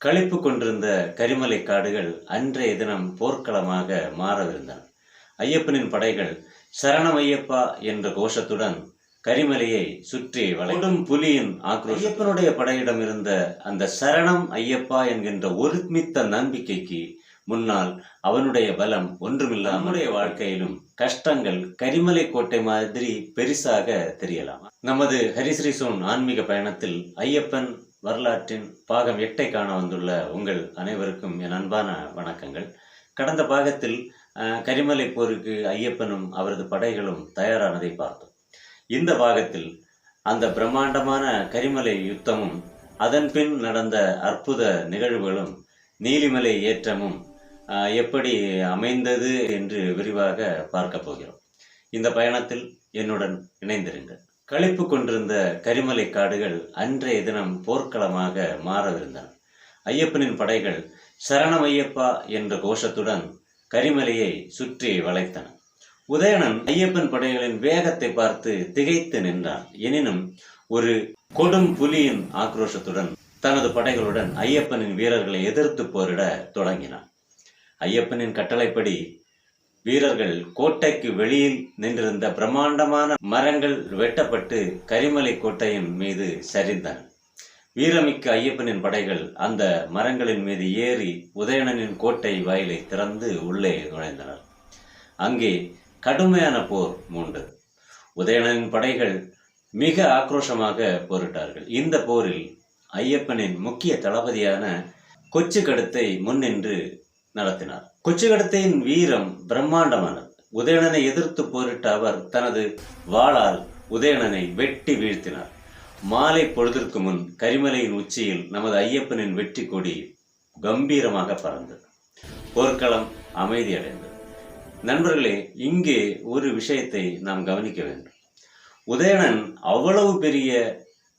களிப்பு கொண்டிருந்த கரிமலை காடுகள் அன்றைய தினம் போர்க்களமாக மாறவிருந்தன. ஐயப்பனின் படைகள் சரணம் ஐயப்பா என்ற கோஷத்துடன் கரிமலையை சுற்றி வளைடும் புலியின் ஆக்ரோஷம். ஐயப்பனுடைய படையிடம் இருந்த அந்த சரணம் ஐயப்பா என்கின்ற ஒருமித்த நம்பிக்கைக்கு முன்னால் அவனுடைய பலம் நம்முடைய வாழ்க்கையிலும் கஷ்டங்கள் கரிமலை கோட்டை மாதிரி பெரிசாக தெரியலாம். நமது ஹரிஸ்ரீ சோன் ஆன்மீக பயணத்தில் ஐயப்பன் வரலாற்றின் பாகம் எட்டை காண வந்துள்ள உங்கள் அனைவருக்கும் என் அன்பான வணக்கங்கள். கடந்த பாகத்தில் கரிமலை போருக்கு ஐயப்பனும் அவரது படைகளும் தயாரானதை பார்த்தோம். இந்த பாகத்தில் அந்த பிரம்மாண்டமான கரிமலை யுத்தமும் அதன் பின் நடந்த அற்புத நிகழ்வுகளும் நீலிமலை ஏற்றமும் எப்படி அமைந்தது என்று விரிவாக பார்க்க போகிறோம். இந்த பயணத்தில் என்னுடன் இணைந்திருங்கள். களிப்பு கொண்டிருந்த கரிமலை காடுகள் அன்றைய தினம் போர்க்களமாக மாறவிருந்தன. ஐயப்பனின் படைகள் சரணம் ஐயப்பா என்ற கோஷத்துடன் கரிமலையை சுற்றி வளைத்தன. உதயணன் ஐயப்பன் படைகளின் வேகத்தை பார்த்து திகைத்து நின்றான். எனினும் ஒரு கொடும் புலியின் ஆக்ரோஷத்துடன் தனது படைகளுடன் ஐயப்பனின் வீரர்களை எதிர்த்து போரிட தொடங்கினான். ஐயப்பனின் கட்டளைப்படி வீரர்கள் கோட்டைக்கு வெளியில் நின்றிருந்த பிரம்மாண்டமான மரங்கள் வெட்டப்பட்டு கரிமலை கோட்டையின் மீது சரிந்தன. வீரமிக்க ஐயப்பனின் படைகள் அந்த மரங்களின் மீது ஏறி உதயணனின் கோட்டை வாயிலை திறந்து உள்ளே நுழைந்தனர். அங்கே கடுமையான போர் மூண்டு. உதயணனின் படைகள் மிக ஆக்ரோஷமாக போரிட்டார்கள். இந்த போரில் ஐயப்பனின் முக்கிய தளபதியான கொச்சு கடுத்தை முன்னின்று நடத்தினார். கொச்சுக்கடத்தையின் வீரம் பிரம்மாண்டமானது. உதயணனை எதிர்த்து போரிட்ட அவர் தனது வாளால் உதயணனை வெட்டி வீழ்த்தினார். மாலை பொழுதிற்கு முன் கரிமலையின் உச்சியில் நமது ஐயப்பனின் வெற்றி கொடி கம்பீரமாக பறந்தது. போர்க்களம் அமைதியடைந்தது. நண்பர்களே இங்கே ஒரு விஷயத்தை நாம் கவனிக்க வேண்டும். உதயணன் அவ்வளவு பெரிய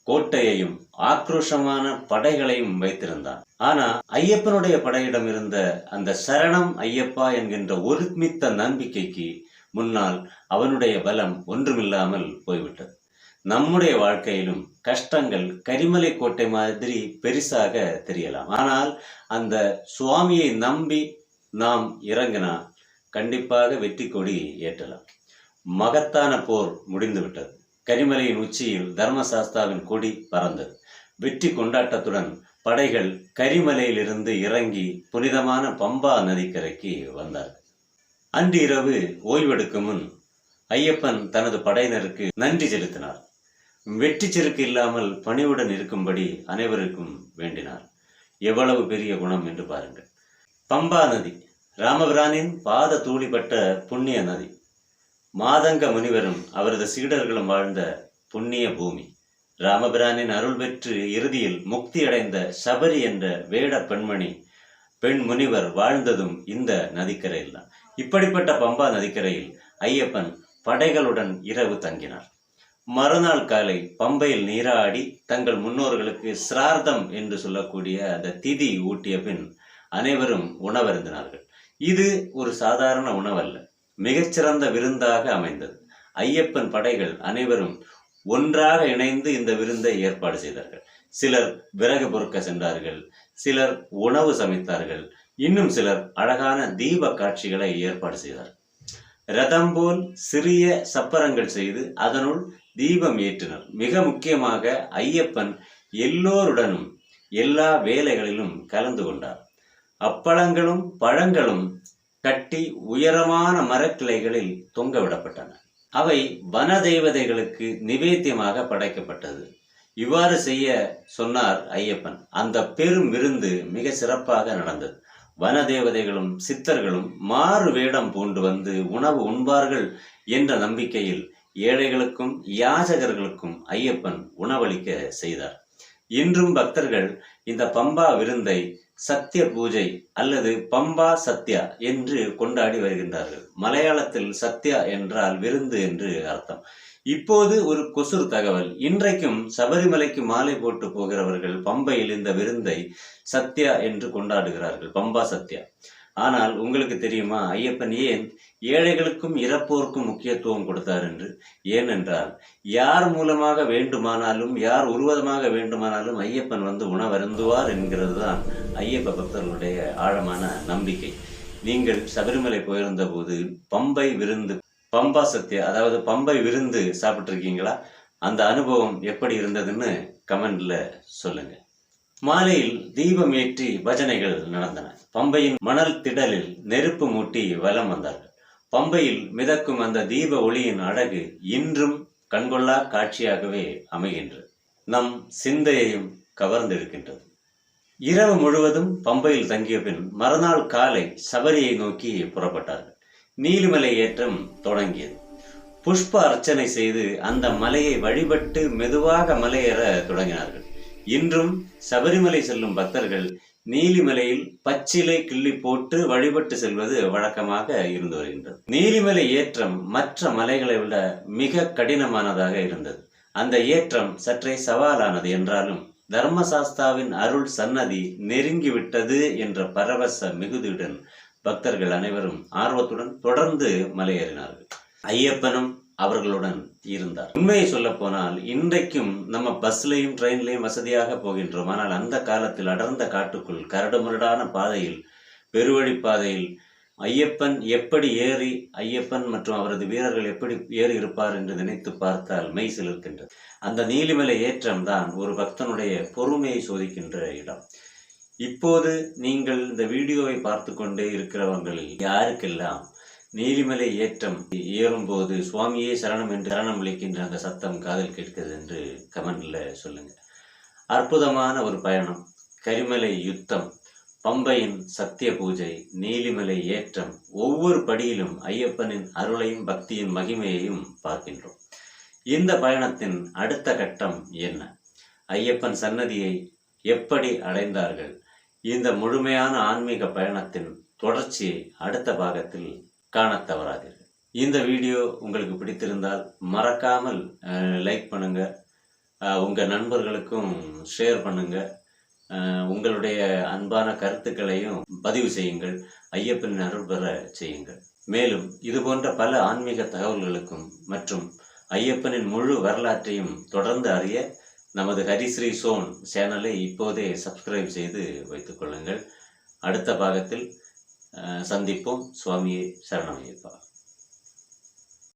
கோட்டையையும் ஆக்ரோஷமான படைகளையும் வைத்திருந்தான். ஆனா ஐயப்பனுடைய படையிடம் இருந்த அந்த சரணம் ஐயப்பா என்கின்ற ஒருமித்த நம்பிக்கைக்கு முன்னால் அவனுடைய பலம் ஒன்றுமில்லாமல் போய்விட்டது. நம்முடைய வாழ்க்கையிலும் கஷ்டங்கள் கரிமலை கோட்டை மாதிரி பெரிசாக தெரியலாம். ஆனால் அந்த சுவாமியை நம்பி நாம் இறங்கினா கண்டிப்பாக வெற்றி கொடி ஏற்றலாம். மகத்தான போர் முடிந்துவிட்டது. கரிமலையின் உச்சியில் தர்மசாஸ்தாவின் கொடி பறந்தது. வெற்றி கொண்டாட்டத்துடன் படைகள் கரிமலையிலிருந்து இறங்கி புனிதமான பம்பா நதிக்கரைக்கு வந்தார்கள். அன்று இரவு ஓய்வெடுக்கும் முன் ஐயப்பன் தனது படையினருக்கு நன்றி செலுத்தினார். வெற்றி செருக்கு இல்லாமல் பணிவுடன் இருக்கும்படி அனைவருக்கும் வேண்டினார். எவ்வளவு பெரிய குணம் என்று பாருங்கள். பம்பா நதி ராமபிரானின் பாத தூளிப்பட்ட புண்ணிய நதி. மாதங்க முனிவரும் அவரது சீடர்களும் வாழ்ந்த புண்ணிய பூமி. ராமபிரானின் அருள் பெற்று இறுதியில் முக்தி அடைந்த சபரி என்ற வேட பெண்மணி பெண் முனிவர் வாழ்ந்ததும் இந்த நதிக்கரையில் தான் இப்படிப்பட்ட பம்பா நதிக்கரையில் ஐயப்பன் படைகளுடன் இரவு தங்கினார். மறுநாள் காலை பம்பையில் நீராடி தங்கள் முன்னோர்களுக்கு சிரார்த்தம் என்று சொல்லக்கூடிய அந்த திதி ஊட்டிய பின் அனைவரும் உணவருந்தினார்கள். இது ஒரு சாதாரண உணவல்ல. மிகச்சிறந்த விருந்தாக அமைந்தது. ஐயப்பன் படைகள் அனைவரும் ஒன்றாக இணைந்து இந்த விருந்தை ஏற்பாடு செய்தார்கள். சிலர் விறகு பொறுக்க சென்றார்கள் சிலர் உணவு சமைத்தார்கள் இன்னும் சிலர் அழகான தீப காட்சிகளை ஏற்பாடு செய்தார் ரதம் போல் சிறிய சப்பரங்கள் செய்து அதனுள் தீபம் ஏற்றினர். மிக முக்கியமாக ஐயப்பன் எல்லோருடனும் எல்லா வேலைகளிலும் கலந்து கொண்டார். அப்பழங்களும் பழங்களும் கட்டி உயரமான மரக்கிளைகளில் தொங்க விடப்பட்டன அவை வன தெய்வதைகளுக்கு நிவேத்தியமாக படைக்கப்பட்டது. இவ்வாறு செய்ய சொன்னார் ஐயப்பன். அந்த பெரும் விருந்து மிக சிறப்பாக நடந்தது. வன தேவதைகளும் சித்தர்களும் மாறு வேடம் பூண்டு வந்து உணவு உண்பார்கள் என்ற நம்பிக்கையில் ஏழைகளுக்கும் யாஜகர்களுக்கும் ஐயப்பன் உணவளிக்க செய்தார். இன்றும் பக்தர்கள் இந்த பம்பா விருந்தை சத்திய பூஜை அல்லது பம்பா சத்யா என்று கொண்டாடி வருகின்றார்கள். மலையாளத்தில் சத்யா என்றால் விருந்து என்று அர்த்தம். இப்போது ஒரு கொசுறு தகவல். இன்றைக்கும் சபரிமலைக்கு மாலை போட்டு போகிறவர்கள் பம்பையில் இந்த விருந்தை சத்யா என்று கொண்டாடுகிறார்கள் பம்பா சத்யா. ஆனால் உங்களுக்கு தெரியுமா ஐயப்பன் ஏன் ஏழைகளுக்கும் இறப்போருக்கும் முக்கியத்துவம் கொடுத்தார் என்று? ஏனென்றால் யார் மூலமாக வேண்டுமானாலும் யார் உருவதமாக வேண்டுமானாலும் ஐயப்பன் வந்து உணவருந்துவார் என்கிறது தான் ஐயப்ப பக்தர்களுடைய ஆழமான நம்பிக்கை. நீங்கள் சபரிமலை போயிருந்த போது பம்பை விருந்து பம்பா சத்யா அதாவது பம்பை விருந்து சாப்பிட்ருக்கீங்களா அந்த அனுபவம் எப்படி இருந்ததுன்னு கமெண்ட்ல சொல்லுங்க. மாலையில் தீபம் ஏற்றி பஜனைகள் நடந்தன. பம்பையின் மணல் திடலில் நெருப்பு மூட்டி வலம் வந்தார்கள். பம்பையில் மிதக்கும் அந்த தீப ஒளியின் அழகு இன்றும் கண்கொள்ளா காட்சியாகவே அமைகின்றது. நம் சிந்தையையும் கவர்ந்திருக்கின்றது. இரவு முழுவதும் பம்பையில் தங்கிய பின் மறுநாள் காலை சபரியை நோக்கி புறப்பட்டார்கள். நீலிமலை ஏற்றம் தொடங்கியது. புஷ்ப அர்ச்சனை செய்து அந்த மலையை வழிபட்டு மெதுவாக மலையேற தொடங்கினார்கள். இன்றும் சபரிமலை செல்லும் பக்தர்கள் நீலிமலையில் பச்சிலை கிள்ளி போட்டு வழிபட்டு செல்வது வழக்கமாக இருந்து வருகின்றது. நீலிமலை ஏற்றம் மற்ற மலைகளை விட மிக கடினமானதாக இருந்தது. அந்த ஏற்றம் சற்றே சவாலானது என்றாலும் தர்மசாஸ்தாவின் அருள் சன்னதி நெருங்கிவிட்டது என்ற பரவச மிகுதியுடன் பக்தர்கள் அனைவரும் ஆர்வத்துடன் தொடர்ந்து மலையேறினார்கள். ஐயப்பனும் அவர்களுடன் இருந்தார். உண்மையை சொல்ல போனால் இன்றைக்கும் நம்ம பஸ்லையும் ட்ரெயின்லையும் வசதியாக போகின்றோம். ஆனால் அந்த காலத்தில் அடர்ந்த காட்டுக்குள் கரடுமுரடான பாதையில் பெருவழி பாதையில் ஐயப்பன் எப்படி ஏறி ஐயப்பன் மற்றும் அவரது வீரர்கள் எப்படி ஏறி இருப்பார் என்று நினைத்து பார்த்தால் மெய் சிலிர்க்கின்றது. அந்த நீலிமலை ஏற்றம் தான் ஒரு பக்தனுடைய பொறுமையை சோதிக்கின்ற இடம். இப்போது நீங்கள் இந்த வீடியோவை பார்த்து கொண்டே இருக்கிறவங்களில் யாருக்கெல்லாம் நீலிமலை ஏற்றம் ஏறும்போது சுவாமியே சரணம் என்று சரணம் அளிக்கின்ற அந்த சத்தம் காதல் கேட்கிறது என்று கமெண்ட்ல சொல்லுங்க. அற்புதமான ஒரு பயணம். கரிமலை யுத்தம். பம்பையின் சத்திய பூஜை நீலிமலை ஏற்றம் ஒவ்வொரு படியிலும் ஐயப்பனின் அருளையும் பக்தியின் மகிமையையும் பார்க்கின்றோம். இந்த பயணத்தின் அடுத்த கட்டம் என்ன? ஐயப்பன் சன்னதியை எப்படி அடைந்தார்கள்? இந்த முழுமையான ஆன்மீக பயணத்தின் தொடர்ச்சியை அடுத்த பாகத்தில் காண தவறாதீர்கள். இந்த வீடியோ உங்களுக்கு பிடித்திருந்தால் மறக்காமல் லைக் பண்ணுங்க. அஹ், உங்க நண்பர்களுக்கும் ஷேர் பண்ணுங்க. உங்களுடைய அன்பான கருத்துக்களையும் பதிவு செய்யுங்கள் ஐயப்பன் அருள் பெற செய்யுங்கள். மேலும் இது போன்ற பல ஆன்மீக தகவல்களுக்கும் மற்றும் ஐயப்பனின் முழு வரலாற்றையும் தொடர்ந்து அறிய நமது ஹரிஸ்ரீ சோன் சேனலை இப்போதே சப்ஸ்கிரைப் செய்து வைத்துக் கொள்ளுங்கள். அடுத்த பாகத்தில் சந்திப்போம். சுவாமியை சரணமையப்பா